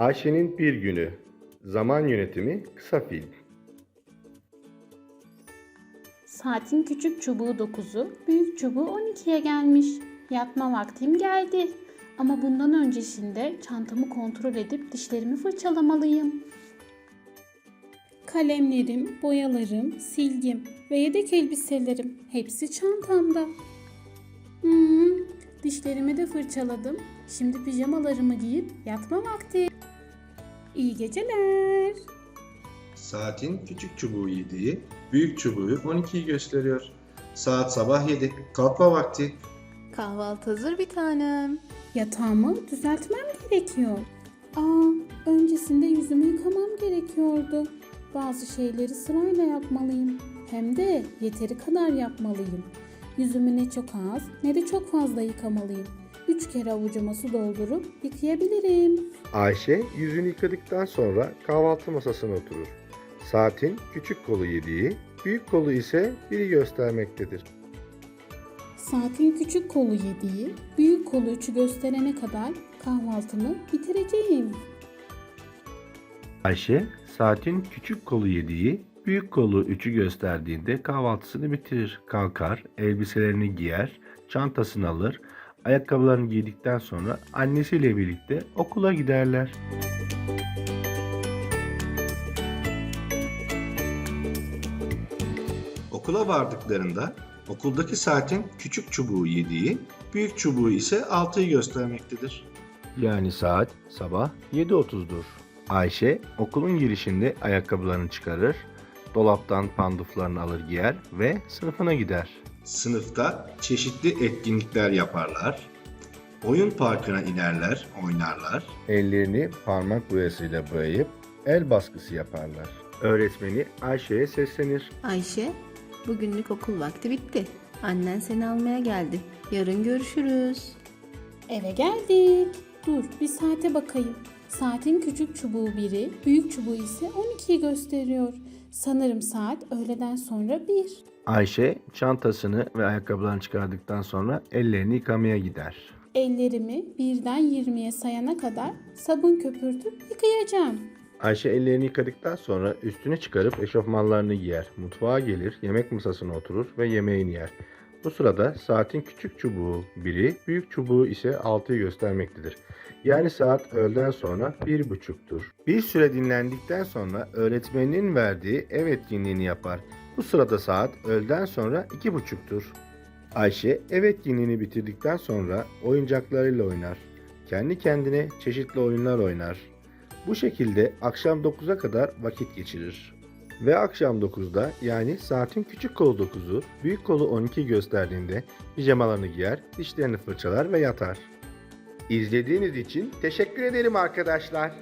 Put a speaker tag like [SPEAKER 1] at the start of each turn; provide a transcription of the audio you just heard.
[SPEAKER 1] Ayşe'nin bir günü. Zaman yönetimi kısa film.
[SPEAKER 2] Saatin küçük çubuğu 9'u, büyük çubuğu 12'ye gelmiş. Yatma vaktim geldi. Ama bundan öncesinde çantamı kontrol edip dişlerimi fırçalamalıyım. Kalemlerim, boyalarım, silgim ve yedek elbiselerim hepsi çantamda. Hmm, dişlerimi de fırçaladım. Şimdi pijamalarımı giyip yatma vakti. İyi geceler.
[SPEAKER 3] Saatin küçük çubuğu 7'yi, büyük çubuğu 12'yi gösteriyor. Saat sabah 7. Kalkma vakti.
[SPEAKER 4] Kahvaltı hazır bir tanem.
[SPEAKER 2] Yatağımı düzeltmem gerekiyor. Aa, öncesinde yüzümü yıkamam gerekiyordu. Bazı şeyleri sırayla yapmalıyım. Hem de yeteri kadar yapmalıyım. Yüzümü ne çok az ne de çok fazla yıkamalıyım. Üç kere avucuma su doldurup yıkayabilirim.
[SPEAKER 1] Ayşe yüzünü yıkadıktan sonra kahvaltı masasına oturur. Saatin küçük kolu 7'yi, büyük kolu ise biri göstermektedir.
[SPEAKER 2] Saatin küçük kolu yediği, büyük kolu üçü gösterene kadar kahvaltımı bitireceğim.
[SPEAKER 1] Ayşe saatin küçük kolu 7'yi, büyük kolu 3'ü gösterdiğinde kahvaltısını bitirir. Kalkar, elbiselerini giyer, çantasını alır, ayakkabılarını giydikten sonra annesiyle birlikte okula giderler.
[SPEAKER 3] Okula vardıklarında okuldaki saatin küçük çubuğu 7'yi, büyük çubuğu ise 6'yı göstermektedir.
[SPEAKER 1] Yani saat sabah 7.30'dur. Ayşe okulun girişinde ayakkabılarını çıkarır, dolaptan panduflarını alır giyer ve sınıfına gider.
[SPEAKER 3] Sınıfta çeşitli etkinlikler yaparlar. Oyun parkına inerler, oynarlar.
[SPEAKER 1] Ellerini parmak boyasıyla boyayıp el baskısı yaparlar. Öğretmeni Ayşe'ye seslenir.
[SPEAKER 4] Ayşe, bugünlük okul vakti bitti. Annen seni almaya geldi. Yarın görüşürüz.
[SPEAKER 2] Eve geldik. Dur bir saate bakayım. Saatin küçük çubuğu biri, büyük çubuğu ise 12'yi gösteriyor. Sanırım saat öğleden sonra 1.
[SPEAKER 1] Ayşe çantasını ve ayakkabılarını çıkardıktan sonra ellerini yıkamaya gider.
[SPEAKER 2] Ellerimi birden 20'ye sayana kadar sabun köpürtüp yıkayacağım.
[SPEAKER 1] Ayşe ellerini yıkadıktan sonra üstüne çıkarıp eşofmanlarını giyer. Mutfağa gelir, yemek masasına oturur ve yemeğini yer. Bu sırada saatin küçük çubuğu biri, büyük çubuğu ise 6'yı göstermektedir. Yani saat öğleden sonra bir buçuktur. Bir süre dinlendikten sonra öğretmeninin verdiği ev etkinliğini yapar. Bu sırada saat öğleden sonra iki buçuktur. Ayşe ev etkinliğini bitirdikten sonra oyuncaklarıyla oynar. Kendi kendine çeşitli oyunlar oynar. Bu şekilde akşam 9'a kadar vakit geçirir. Ve akşam 9'da yani saatin küçük kolu 9'u, büyük kolu 12 gösterdiğinde pijamalarını giyer, dişlerini fırçalar ve yatar. İzlediğiniz için teşekkür ederim arkadaşlar.